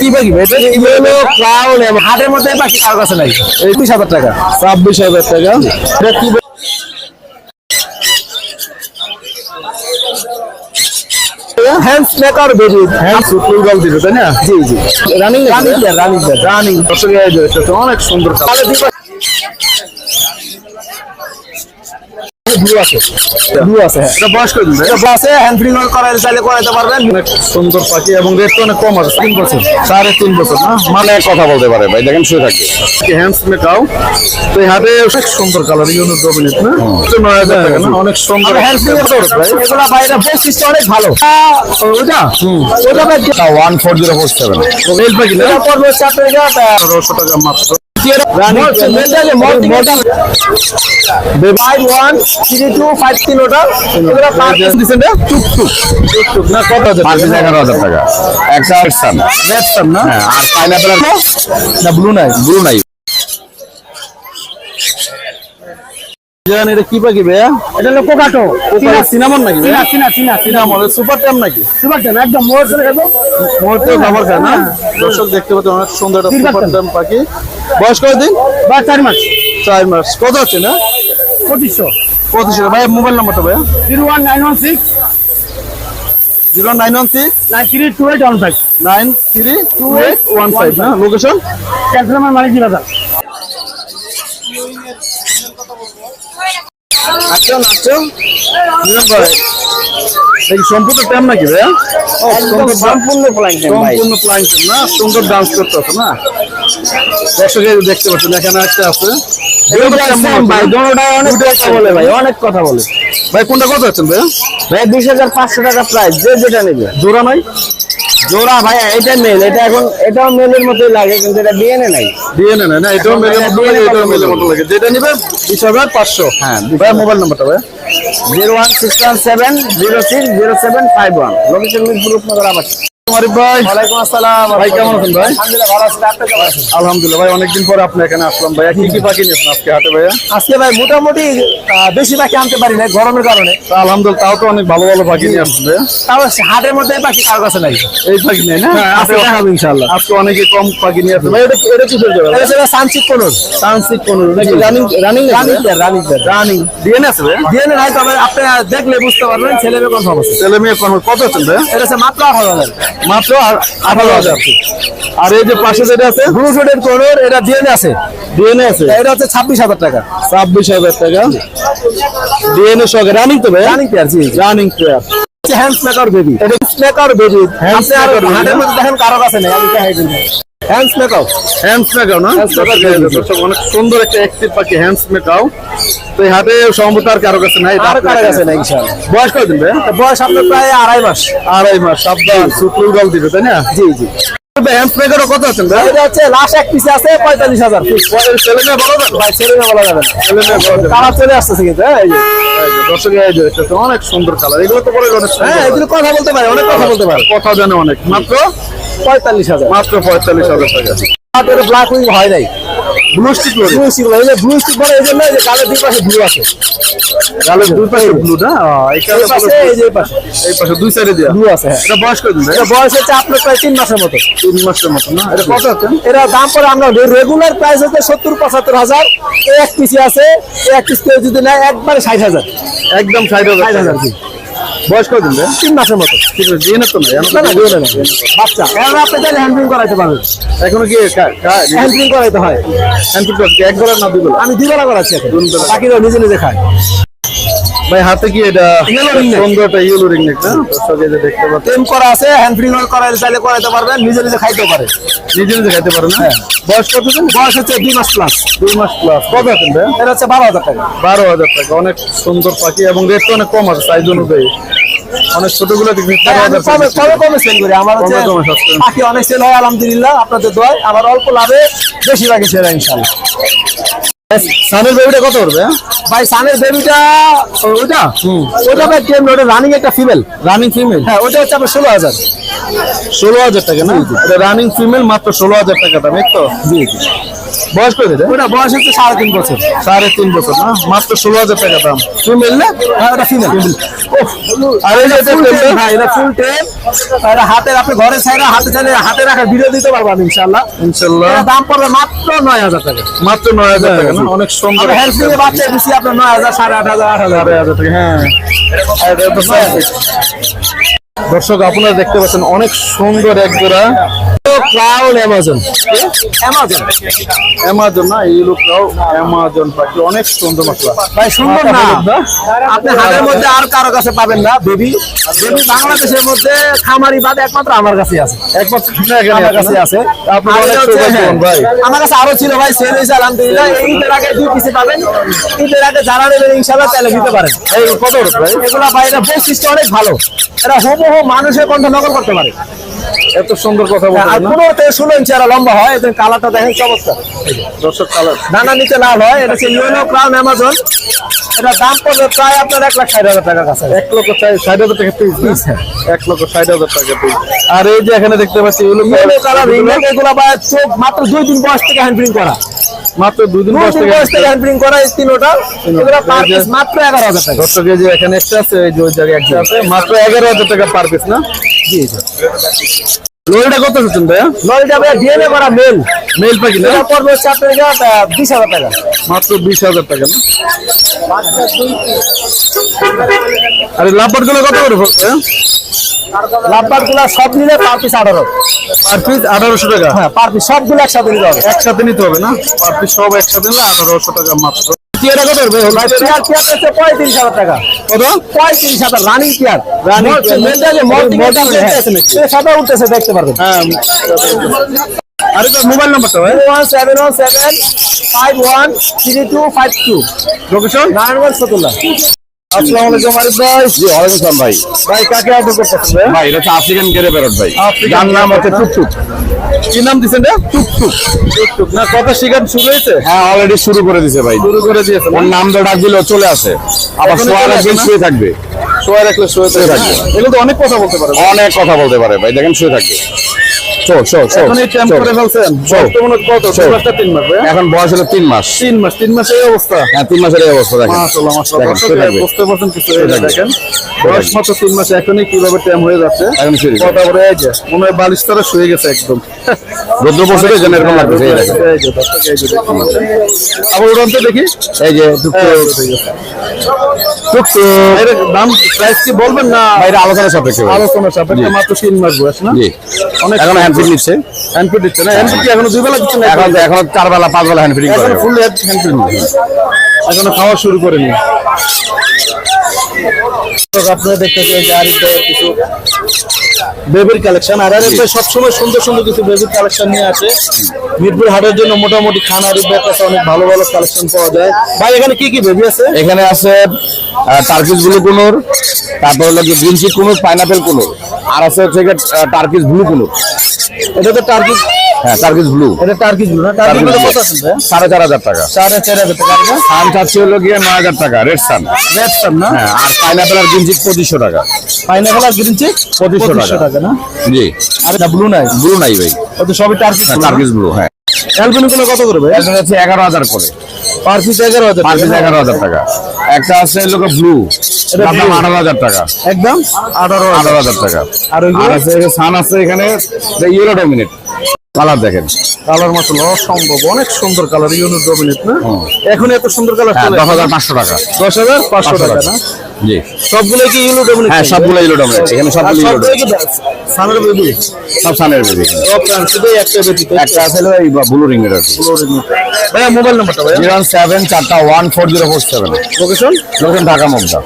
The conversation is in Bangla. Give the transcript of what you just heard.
কি পাখি ভাই? এটা কি হলো ক্রাউন হাটের মধ্যে। পাখি কার কাছে নাই। একুশ হাজার টাকা। ছাব্বিশ হাজার টাকা। এটা কি hands maker baby hand supreme গল তাই না? জি জি। Running running running player running দর্শক যে তো অনেক সুন্দর ব্লু আছে। ব্লু আছে হ্যাঁ। এটা বয়স করে দিন এটা আছে হ্যান্ড ফ্রি করাইলে চাইলে করাইতে পারবেন। অনেক সুন্দর পাখি এবং রেট তো অনেক কম আছে তিন বছর সাড়ে তিন বছর না? মানে কথা বলতে পারে ভাই দেখেন শুয়ে থাকবে। হ্যান্ডস মেকাও তো হাতে অনেক সুন্দর কালার ইউনিক ডমিনেট না? নয় হাজার টাকা না? অনেক সুন্দর হ্যান্ড ফ্রি এগুলা বাইরে বৈশিষ্ট্য অনেক ভালো। ওইটা? ওটা ভাই one four zero four seven male পাখি না? পড়বে চার টাকা মাত্র। Five one three two five তিন ওটা এগুলো পাঁচ দিচ্ছেন টুকটুক। না কত হাজার পাঁচ টাকা? এগারো হাজার টাকা। একটা সান রেড সান না? হ্যাঁ আর পাইনাপেল না ব্লু নাই। ব্লু নাই। জানেন এটা কি পাখি ভাইয়া? এটা হলো কোকাটো। সিনামন নাকি চিনা চিনা চিনা সিনামন সুপার ট্যাম নাকি? সুপার টেন একদম মোর চলে যাব মুহূর্তে খাবার খায় না? দর্শক দেখতে পাচ্ছেন অনেক সুন্দর একটা সুপার। ট্যাম পাখি। বয়স কত দিন বা চার মাস। চার মাস। কত আছে না? পঁচিশশো। পঁচিশ ভাই মোবাইল নাম্বারটা ভাইয়া? Zero one nine one six. Zero nine one six? Nine three two eight one five. Nine three two eight one five না? লোকেশন? ক্যান্সার মানে কি বাজার আচ্ছা আচ্ছা। ভাই সম্পূর্ণ নাকি সম্পূর্ণ সম্পূর্ণ না? সুন্দর ডান্স করতে আছে না দেখতে পাচ্ছেন এখানে একটা আছে। ভাই অনেক কথা বলে ভাই ভাই কোনটা কত আছেন ভাইয়া? ভাই বিশ হাজার পাঁচশো টাকা প্রাইস যে যেটা নেবে। জোড়া নাই? জোড়া ভাই এটা মেল এটা এখন এটাও মেলের মতোই লাগে কিন্তু এটা ডিএনএ নাই। ডিএনএ না না? এটাও মেলে মতো লাগে এটাও মেলে মতো লাগে। যেটা নিবে বিশ হাজার পাঁচশো। হ্যাঁ, ভাই মোবাইল নাম্বারটা ভাই zero one six one seven zero six zero seven five one. Location Mirpur উপনগর আবাস আলহামদুলিল্লাহ আছি। ভাই অনেকদিন পরে আপনি এখানে আসলাম ভাইয়া কি কি পাখি নিয়েছেন আজকে হাটে ভাইয়া? আজকে ভাই মোটামুটি বেশি পাখি আনতে পারি না গরমের কারণে। আলহামদুলিল্লাহ তাও তো অনেক ভালো ভালো পাখি নিয়ে আসছেন তাও হাটের মধ্যে পাখি কার কাছে নাই। এই পাখি নেই না? হ্যাঁ, আজকে দেখাবো ইনশাআল্লাহ। আজকে অনেকে কম পাখি নিয়ে আসছেন। ভাই এটা এটা কিসের জন্য এটা ছিল সানসিট কোনর। সানসিক কোন নাকি রানিং রানিং রানিং রানিং আছে তবে আপনি দেখলে বুঝতে পারবেন ছেলে মেয়ে কনফার্ম আছে ছেলে মেয়ে কত আছেন ভাইয়া? এটা মাত্র মাত্র আঠারো হাজার। আর এই যে পাশে যেটা আছে? ব্লু ফিডের কোনর এটা ডিএনএ আছে। ডিএনএ আছে। এটা হচ্ছে ছাব্বিশ হাজার টাকা। ছাব্বিশ হাজার টাকা। ডিএনএ সহ রানিং তো ভাই? রানিং প্লেয়ার জি running player hand snacker baby এটা মেকার বেবি হ্যান্ড আছে না? দেখেন কারও কাছে নেই আমি হ্যান্ডস মেকার হ্যান্ডস মেকাও না? অনেক সুন্দর একটা অ্যাক্টিভ পাখি হ্যান্ডস মেকাও তো এই হাটে সম্ভবত আর কারও কাছে নাই আর কারও কাছে। নেই ইনশাআল্লাহ। বয়স কতদিন ভাই? বয়স আপনার প্রায় আড়াই মাস। আড়াই মাস সাবধান সুপ্রিম গল দিবে তাই না? জি জি। হ্যান্ডস মেকারও কত আছেন ভাই? এটা হচ্ছে লাস্ট এক পিসে আছে পঁয়তাল্লিশ হাজার ছেলে মেয়ে বলো না ভাই ছেলে মেয়ে বলা যাবে না। ছেলে মেয়ে কালার চলে আসতেছে কিন্তু হ্যাঁ, এই যে। দর্শক এই যে অনেক সুন্দর কালার। এগুলো তো পরে অনেক হ্যাঁ এগুলো কথা বলতে পারে অনেক কথা বলতে পারে। কথা জানে অনেক। মাত্র পঁয়তাল্লিশ হাজার। মাত্র পঁয়তাল্লিশ হাজার টাকা। ব্ল্যাক উইং হয় নাই। ব্লু স্টিক ব্লু স্টিক এই যে ব্লু স্টিক বলে এই জন্য যে গালের দুই পাশে ব্লু আছে। গালের দুই পাশে ব্লু না? এই পাশে এই যে পাশে। এই পাশে দুই সাইডে দেওয়া ব্লু আছে হ্যাঁ। এটা বয়স করে দিন এটা বয়স হচ্ছে আপনার প্রায় তিন মাসের মতো। তিন মাসের মতো না? এটা কত আছে? এরা দাম আমরা রেগুলার প্রাইস হচ্ছে সত্তর পঁচাত্তর হাজার। এই এক পিসি আছে এক পিস কেউ যদি একবারে ষাট হাজার। একদম ষাট ষাট হাজার হাজার কি বয়স দিন তিন মাসের মতো। দিয়ে তো না না বাচ্চা। এখন আপনি চাইলে হ্যান্ডলিং করাইতে পারবেন। এখনও কি হ্যান্ডলিং করাইতে হয়। এক বেলা না দুই বেলা আমি দুবেলা করাচ্ছি এখন। বাকি নিজে নিজে খায়। ভাই হাতে কি এটা Yellow ring neck। সুন্দর একটা ইয়েলো রিং নেক না? দর্শক যে দেখতে পাচ্ছেন টেম করা আছে হ্যান্ড ফ্রি করাইতে চাইলে করাইতে পারবেন নিজে নিজে খাইতেও পারে। নিজে নিজে খাইতে পারে না? হ্যাঁ। বয়স কত দিন? বয়স হচ্ছে দুই মাস প্লাস দুই মাস প্লাস কত আছেন ভাই? এটা হচ্ছে বারো হাজার টাকা। বারো হাজার টাকা। অনেক সুন্দর পাখি এবং রেট অনেক কম আছে সাইজ অনুযায়ী। অনেক ছোটগুলো কমে কমে কমে সেল করি। আমার হচ্ছে। পাখি অনেক সেল হয় আলহামদুলিল্লাহ। আপনাদের দোয়ায় আমার অল্প লাভে বেশিরভাগই লাগে সেরা ইনশাল্লাহ সানের বেবিটা কত করবে হ্যাঁ? ভাই সানের বেবিটা ওটা? ওটা ভাই টেম ওটা রানিং একটা ফিমেল রানিং ফিমেল হ্যাঁ ওটা হচ্ছে আপনার ষোলো হাজার। ষোলো হাজার টাকা না? এটা রানিং ফিমেল মাত্র ষোলো হাজার টাকা দাম এই তো? জি জি। বয়স দেয় ওটা বয়স হচ্ছে সাড়ে তিন বছর। সাড়ে তিন বছর না? মাত্র ষোলো হাজার টাকা দাম। ফিমেল না? হ্যাঁ ওটা ফিমেল আর এই যে এটা ফুল? টেম এটা এটা হাতের আপনি ঘরে ছাইরা হাতে চাইলে হাতে রাখা ভিডিও দিতে পারব আমি ইনশাল্লাহ ইনশাল্লাহ দাম পড়বে মাত্র নয় হাজার টাকা। মাত্র নয় হাজার টাকা না? অনেক সুন্দর আমরা হেল্প বাচ্চা দিচ্ছি আপনার নয় হাজার সাড়ে আট হাজার আট হাজার। হাজার টাকা হ্যাঁ। এটা তো। দর্শক আপনারা দেখতে পাচ্ছেন অনেক সুন্দর এক জোড়া। ক্রাউন অ্যামাজন অ্যামাজন অ্যামাজন না অ্যামাজন পাখি অনেক সুন্দর মশলা। ভাই সুন্দর না? আপনি হাতের মধ্যে আর কারও কাছে পাবেন না বেবি। বেবি বাংলাদেশের মধ্যে খামারি বাদ একমাত্র আমার কাছে আছে। একমাত্র আমার কাছে আছে। আপনি অনেক সৌভাগ্যবান ভাই। আমার কাছে আরও ছিল ভাই সেল হয়েছে আলহামদুলিল্লাহ। ঈদের আগে দুই পিসে পাবেন। ঈদের আগে যারা নেবেন ইনশাল্লাহ তাহলে নিতে পারেন। এই কত ভাই? এগুলা ভাই এটা বৈশিষ্ট্য অনেক ভালো। এটা হুবহু মানুষের কণ্ঠ নকল করতে পারে। এত সুন্দর কথা বলছেন আর পনেরো থেকে ষোলো ইঞ্চি আর লম্বা হয় এদের কালারটা দেখেন চমৎকার দর্শক কালার ডানা নিচে লাল হয় এটা হচ্ছে ইউনো ক্রাউন অ্যামাজন এটা দাম পড়বে প্রায় আপনার এক লাখ ষাট হাজার টাকা কাছে এক লক্ষ চাই- ষাট হাজার টাকা পিস এক লক্ষ ষাট হাজার টাকা পিস আর এই যে এখানে দেখতে পাচ্ছি ইয়েলো কালার রিংনেক এগুলো বা চোখ মাত্র দুই দিন বয়স থেকে হ্যান্ডপ্রিন্ট করা। মাত্র দুই দিন বয়স থেকে বয়স থেকে করা এই তিনোটা। এগুলো পার পিস মাত্র এগারো হাজার টাকা। দর্শক এই যে এখানে একটা আছে এই যে ওই জায়গায় একটা আছে। মাত্র এগারো হাজার টাকা পার পিস না? জি জি। লোলটা কত হচ্ছেন ভাইয়া? নলটা ভাই ডিএনএ করা মেল মেল পাখি না? পড়বে হচ্ছে আপনার বিশ হাজার টাকা। মাত্র বিশ হাজার টাকা না? আরে লাভবারগুলো কত করে গুলা সব নিলে পার পিস আঠারো। পার পিস আঠারোশো টাকা? হ্যাঁ পার পিস সবগুলো একসাথে নিতে হবে। একসাথে নিতে হবে না? পার পিস সব একসাথে নিলে আঠারোশো টাকা মাত্র। কত ভাই হচ্ছে পঁয়ত্রিশ হাজার টাকা। কত? পঁয়ত্রিশ হাজার রানিং উঠতেছে উঠতেছে সাদা উঠতেছে দেখতে পারবেন। হ্যাঁ আরে তো মোবাইল নাম্বারটা ভাই। One seven one seven five one three two five two location Narayanganj আসসালামু আলাইকুম আরিফ ভাই। জি ওয়ালাইকুম আসসালাম ভাই। ভাই কাকে অর্ডার করতেছেন? ভাই ভাই এটা হচ্ছে আফ্রিকান গেরে প্যারট ভাই। যার নাম হচ্ছে টুকটুক। কি নাম দিছেন রে? টুকটুক। টুকটুক। না কথা শিখান শুরু হয়েছে? হ্যাঁ অলরেডি শুরু করে ভাই। শুরু করে দিয়েছে ওর নাম তো ডাক দিলেও চলে আসে। আবার এখনই সোয়া রাখবেন শুয়ে থাকবে। শোয়া রাখলে থাকবে। এগুলো তো অনেক কথা বলতে পারে। অনেক কথা বলতে পারে ভাই দেখেন শুয়ে থাকবে। শো শো শো এখন এই ট্যাম্প করে ফেলছেন। বর্তমানে কত? শো। দুই মাস এখন বয়স হলো তিন মাস। তিন মাস তিন মাস এই অবস্থা। হ্যাঁ তিন মাসের এই অবস্থা দেখেন। মাশাআল্লাহ মাশাআল্লাহ দেখেন, দর্শক শুয়ে থাকবে। বুঝতে পারছেন কিছু দেখেন বয়স মাত্র তিন মাস এখনই কীভাবে ট্যাম হয়ে যাচ্ছে? এখন শুয়ে কথা বলে এই যে মনে হয় বালিশ তারা শুয়ে গেছে একদম। রৌদ্র বসে যেন এরকম লাগতেছে এই দেখেন। এই যে দর্শক এই যে দেখুন। আবার দেখি। এই যে এই টুকটুক। যে, ঠিক আছে। টুকটুক। এর দাম প্রাইস কি বলবেন না? আলোচনা সাপেক্ষে আলোচনা সাপেক্ষে। মাত্র তিন মাস বয়স না? জি। অনেক এখন হ্যান্ড ফিট নিচ্ছে। হ্যান্ডপিট দিচ্ছে না হ্যান্ডপিট এখন এখনও দুই বেলা দিচ্ছে না এখন এখন চার বেলা পাঁচ বেলা হ্যান্ড ফিটিং করে। এখনও ফুল হ্যান্ডপিট এখনও খাওয়া শুরু করেনি। আপনারা দেখতে কিছু বেবির কালেকশন। আর আরিফ ভাই সবসময় সুন্দর সুন্দর কিছু বেবির কালেকশন নিয়ে আসে। মিরপুর হাটের জন্য মোটামুটি খান আরিফ ভাইয়ের কাছে অনেক ভালো ভালো কালেকশন পাওয়া যায়। ভাই এখানে কি কি বেবি আছে? এখানে আছে টার্কিস ব্লু কুনুর তারপর হলো কি গ্রিন কুনুর পাইনাপেল কুনুর আর আছে হচ্ছে টার্কিস ব্লু কুনুর। এটা তো টার্কিস হ্যাঁ ব্লু এটা টার্কিস না টার্কিস কত আছে সাড়ে চার হাজার টাকা। সাড়ে চার হাজার টাকা সান চাচ্ছি হলো গিয়ে নয় হাজার টাকা রেড সান রেড সান না? হ্যাঁ আর পাইনাপেল আর গ্রিন চিক পঁচিশশো টাকা। পাইনাপেল আর গ্রিন চিক পঁচিশশো টাকা। না? জি। আর এটা ব্লু নাই? ব্লু নাই ভাই। তো সবই ব্লু হ্যাঁ গুলো কত হচ্ছে এগারো হাজার করে। পার পিস এগারো হাজার পার পিস এগারো হাজার টাকা। একটা আছে লোক ব্লু দাম আঠারো হাজার টাকা। একদম? আঠারো আঠারো হাজার টাকা। আর আছে সান আছে এখানে ইউরো ডমিনেট কালার দেখেন। কালার মতন অসম্ভব অনেক সুন্দর কালার ইউনিট ডমিনেট না? এখন এত সুন্দর কালার হ্যাঁ দশ হাজার পাঁচশো টাকা। দশ হাজার পাঁচশো টাকা না? জি। সবগুলো কি ইউলো ডমিনেট হ্যাঁ সবগুলো ডমিনেট এখানে সবগুলো সানের বেবি সব সানের বেবি সব শুধু একটা বেবি একটা আছে ব্লু রিং এর আর কি। ভাইয়া মোবাইল নাম্বারটা ভাইয়া। জিরো সেভেন চারটা one four zero four seven. Location location Dhaka Mugda